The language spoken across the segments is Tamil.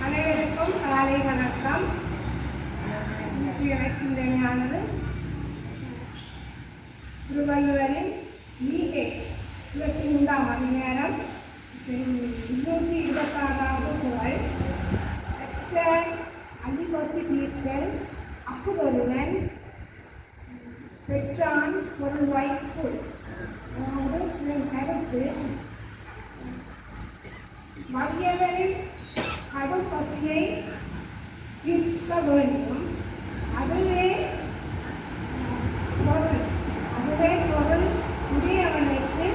அனைவருக்கும் காலை வணக்கம். இன்றைய திருவள்ளுவரின் ஈகை. இருபத்தி மூன்றாம் மணி நேரம் முன்னூற்றி இருபத்தாறாவது குரல் அற்ற அடிபசி தீர்த்தல் அப்புதொருவன் பெற்றான் பொருள் வாய்ப்பு அதாவது கருத்து வறியவரின் கடும் பசியை தீர்க்க வேண்டும். அதுவே பொருள். அதுவே பொருள். உடையவனுக்கு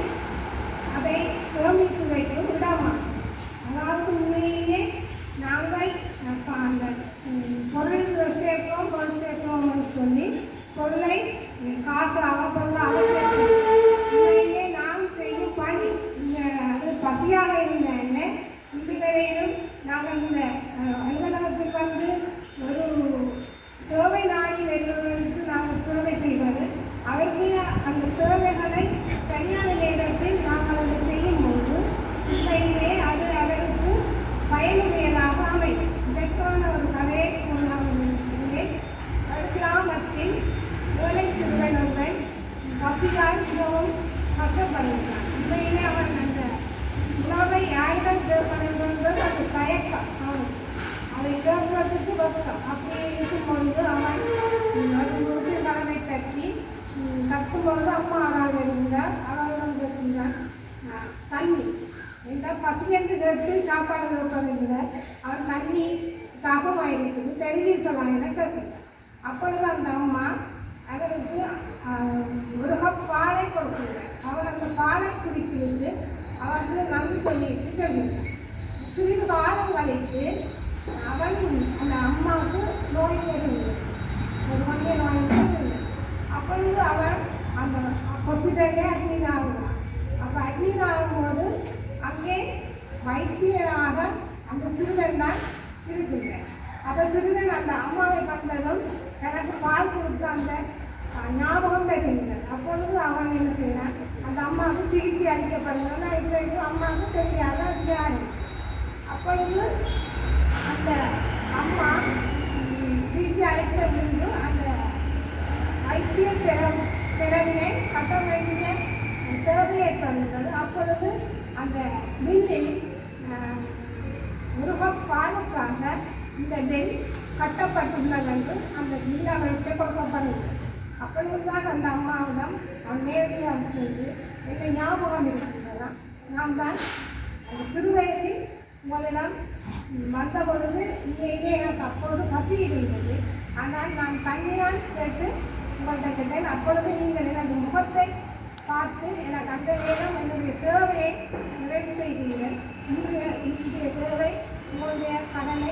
அதை சேமித்து வைக்க விடாமா அதாவது உண்மையிலேயே நாங்கள் அப்ப அந்த பொருள் சேர்க்கிறோம் பொருள் சேர்க்கிறோம்னு சொல்லி பொருளை காசாக பொருளாக சேர்க்கிறோம் உண்மையிலே நாம் செய்யும் பணி இந்த அது பசியாக இருந்த வரையிலும் நாங்கள் இந்த வந்து ஒரு தேவை நாடி வருபவருக்கு நாங்கள் சேவை செய்வது. அவருக்கு அந்த தேவைகளை சரியான நேரத்தில் நாங்கள் அதை செய்யும்போது உண்மையிலே அது அவருக்கு பயனுடையதாக அமையும். இதற்கான ஒரு கதையை நான் ஒரு கிராமத்தில் ஏழை சிறுவன் ஒருவன் பசியால் மிகவும் கஷ்டப்படுகிறான் உண்மையிலே அவன் அந்த உணவை யாரிடம் கேட்பது என்பது தயக்கம். அவனுக்கு அதை கேட்கறதுக்கு வெக்கம். அப்படி இருக்கும்பொழுது அவன் ஒரு நலனை தட்டி கட்டும்பொழுது அம்மா அவரால் வருகிறார். அவரிடம் கேட்கின்றான் தண்ணி. இந்த பசி என்று கேட்டு சாப்பாடு கேட்பதில்லை அவன் தண்ணி தாகமாக இருக்குது தெரிவிக்கலாம் என கேட்கிறார். அப்பொழுது அந்த அம்மா அவருக்கு ஆ, ஒரு கப் பாலை கொடுக்கிறார். அவர் அந்த பாலை குடிக்கிறது அவருக்கு நன்றி சொல்லிட்டு செல்கிறார். வாரம் காலம் கழித்து அவன் அந்த அம்மாவுக்கு நோய் வருகிறது ஒரு வகை நோய் அப்பொழுது அவன் அந்த ஹாஸ்பிட்டல்லே அட்மிட் ஆகுறான் அப்போ அட்மிட் ஆகும்போது அங்கே வைத்தியராக அந்த சிறுவன் தான் இருக்குங்க அப்போ சிறுவன் அந்த அம்மாவை கண்டதும் எனக்கு பால் கொடுத்து அந்த ஞாபகம் வருகிறது அப்பொழுது அவன் என்ன செய்கிறான் அந்த அம்மாவுக்கு சிகிச்சை அளிக்கப்படுகிறதா இது வரைக்கும் அம்மாவுக்கு தெரியாத அது யாரு அப்பொழுது அந்த அம்மா சிகிச்சை சிகிச்சை அளித்ததிலிருந்து அந்த வைத்திய செலவு செலவினை கட்ட வேண்டிய தேவை ஏற்படுகிறது அப்பொழுது அந்த மில்லில் அஹ், ஒரு பாலுக்காக இந்த நெல் கட்டப்பட்டுள்ளது என்று அந்த மில் அவருக்கு கொடுக்கப்படுகிறது. அப்பொழுதுதான் அந்த அம்மாவிடம் அவன் நேரடியாக செய்து என்னை ஞாபகம் இருக்கின்றதா? நான் தான் அந்த சிறுவயதில் உங்களிடம் வந்த பொழுது இங்கே எனக்கு அப்பொழுது பசி இருந்தது. ஆனால் நான் தண்ணிதான் கேட்டு உங்கள்கிட்ட கேட்டேன். அப்பொழுது நீங்கள் எனது முகத்தை பார்த்து எனக்கு அந்த நேரம் என்னுடைய தேவையை நிறைவு செய்தீர்கள். இன்றைய இன்றைய தேவை உங்களுடைய கடனை